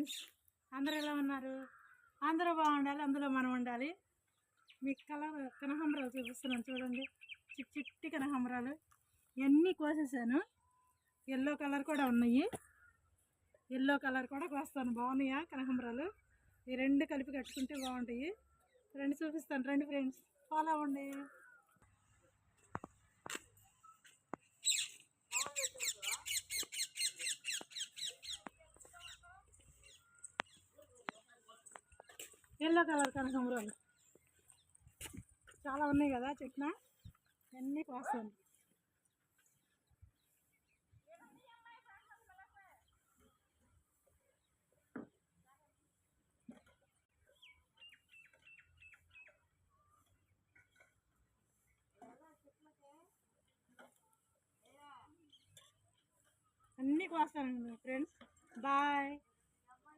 Friends అందరూ ఎలా ఉన్నారు? అందరూ బాగుండాలి అందులో మనం ఉండాలి. మీకు కలర్ కనకాంబరాలు చూపిస్తున్నాను చూడండి. చిట్టి చిట్టి కనకాంబరాలు ఇవన్నీ కోసేసాను? ఎల్లో కలర్ కూడా ఉన్నాయి. ఎల్లో కలర్ కూడా కోస్తాను. బాగున్నాయా కనకాంబరాలు ఈ రెండు కలిపి కట్టుకుంటే బాగుంటాయి. రెండు చూపిస్తాను. రండి ఫ్రెండ్స్ ఫాలో అవ్వండి. ఎల్లో కలర్ కనకాంబరాలు చాలా ఉన్నాయి కదా చెట్న అన్నీ కోస్తాను అన్నీ కోస్తానండి ఫ్రెండ్స్. బాయ్.